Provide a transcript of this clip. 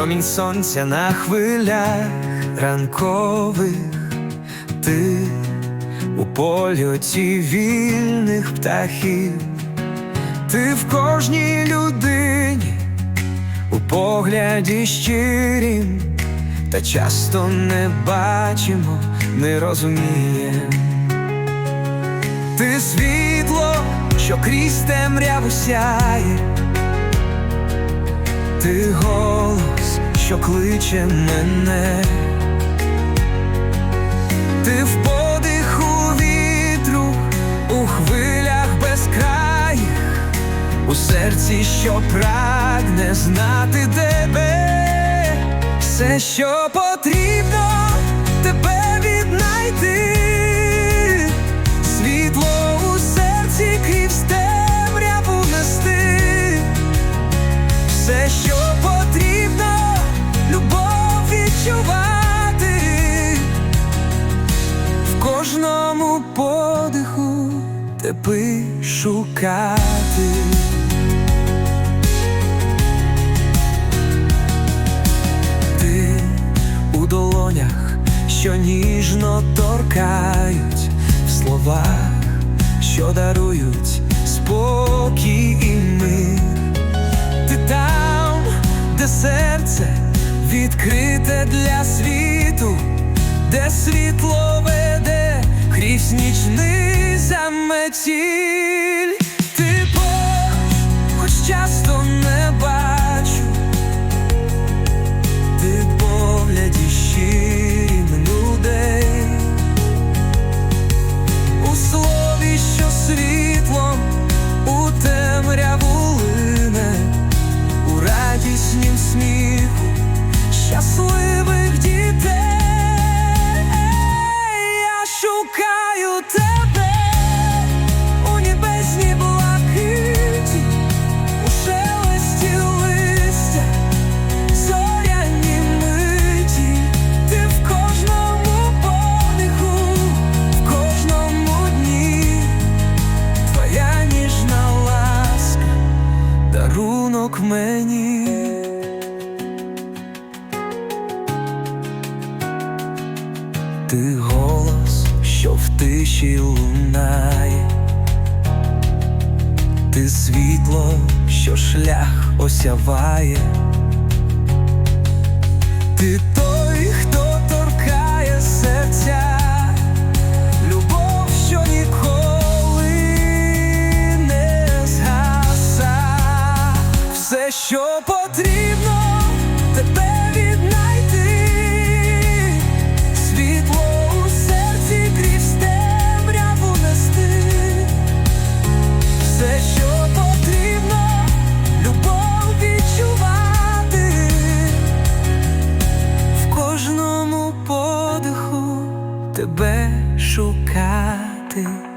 промінь сонця на хвилях ранкових, ти у польоті вільних птахів, ти в кожній людині, у погляді щирім, та часто не бачимо, не розуміємо. Ти світло, що крізь темряву сяє, ти голос, що кличе мене, ти в подиху вітру, у хвилях безкраїх, у серці, що прагне знати тебе, все, що потрібно, тебе шукати. Ти у долонях, що ніжно торкають в словах, що дарують спокій і мир. Ти там, де серце відкрите для світу, де світло веде крізь нічний заметіль. Ти дарунок мені. Ти голос, що в тиші лунає, ти світло, що шлях осяває. Ти тебе шукати.